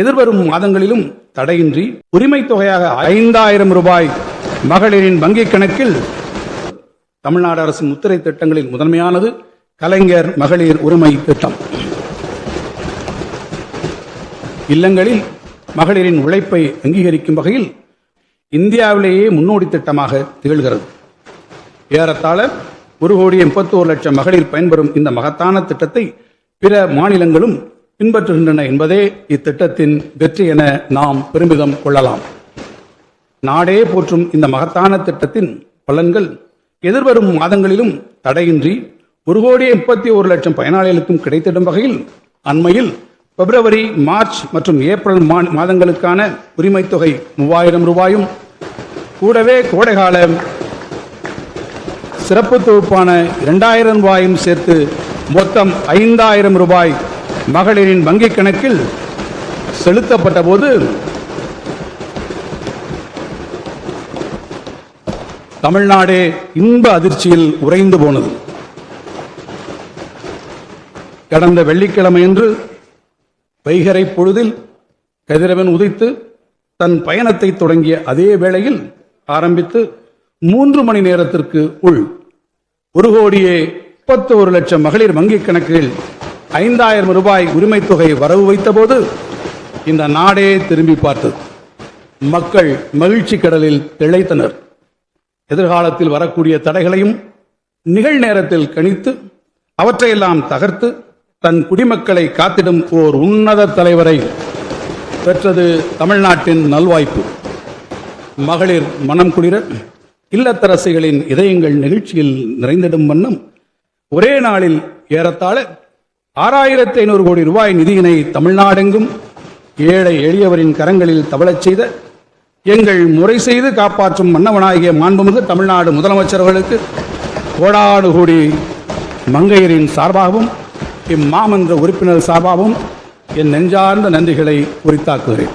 எதிர்வரும் மாதங்களிலும் தடையின்றி உரிமை தொகையாக ஐந்தாயிரம் ரூபாய் மகளிரின் வங்கிக் கணக்கில் தமிழ்நாடு அரசின் முத்திரை திட்டங்களில் முதன்மையானது கலைஞர் மகளிர் உரிமை திட்டம். இல்லங்களில் மகளிரின் உழைப்பை அங்கீகரிக்கும் வகையில் இந்தியாவிலேயே முன்னோடி திட்டமாக திகழ்கிறது. ஏறத்தாழ ஒரு கோடி எண்பத்தோரு லட்சம் மகளிர் பயன்பெறும் இந்த மகத்தான திட்டத்தை பிற மாநிலங்களும் பின்பற்றுகின்றன என்பதே இத்திட்டத்தின் வெற்றி என நாம் பெருமிதம் கொள்ளலாம். நாடே போற்றும் இந்த மகத்தான திட்டத்தின் பலன்கள் எதிர்வரும் மாதங்களிலும் தடையின்றி ஒரு கோடியே முப்பத்தி ஒரு லட்சம் பயனாளிகளுக்கும் கிடைத்திடும் வகையில் அண்மையில் பிப்ரவரி மார்ச் மற்றும் ஏப்ரல் மா- மாதங்களுக்கான உரிமைத் தொகை மூவாயிரம் ரூபாயும் கூடவே கோடைகால சிறப்பு தொகுப்பான இரண்டாயிரம் ரூபாயும் சேர்த்து மொத்தம் ஐந்தாயிரம் ரூபாய் மகளிரின் வங்கிக் கணக்கில் செலுத்தப்பட்ட போது தமிழ்நாடே இன்ப அதிர்ச்சியில் உறைந்து போனது. கடந்த வெள்ளிக்கிழமையன்று வைகரை பொழுதில் கதிரவன் உதித்து தன் பயணத்தை தொடங்கிய அதே வேளையில் ஆரம்பித்து மூன்று மணி நேரத்திற்கு உள் ஒரு கோடியே முப்பத்தோரு லட்சம் மகளிர் வங்கிக் கணக்கில் ஐந்தாயிரம் ரூபாய் உரிமை தொகை வரவு வைத்தபோது இந்த நாடே திரும்பி பார்த்தது மக்கள் மகிழ்ச்சி கடலில் திளைத்தனர். எதிர்காலத்தில் வரக்கூடிய தடைகளையும் நிகழ்நேரத்தில் கணித்து அவற்றையெல்லாம் தகர்த்து தன் குடிமக்களை காத்திடும் ஓர் உன்னத தலைவரை பெற்றது தமிழ்நாட்டின் நல்வாய்ப்பு. மகளிர் மனம் குளிர இல்லத்தரசிகளின் இதயங்கள் நிகழ்ச்சியில் நிறைந்திடும் வண்ணம் ஒரே நாளில் ஏறத்தாழ ஆறாயிரத்தி ஐநூறு கோடி ரூபாய் நிதியினை தமிழ்நாடெங்கும் ஏழை எளியவரின் கரங்களில் தவழச் செய்த எங்கள் முறை செய்து காப்பாற்றும் மன்னவனாகிய மாண்புமிகு தமிழ்நாடு முதலமைச்சர்களுக்கு கோடானு கோடி மங்கையரின் சார்பாகவும் இம்மாமன்ற உறுப்பினர் சார்பாகவும் என் நெஞ்சார்ந்த நன்றிகளை உரித்தாக்குகிறேன்.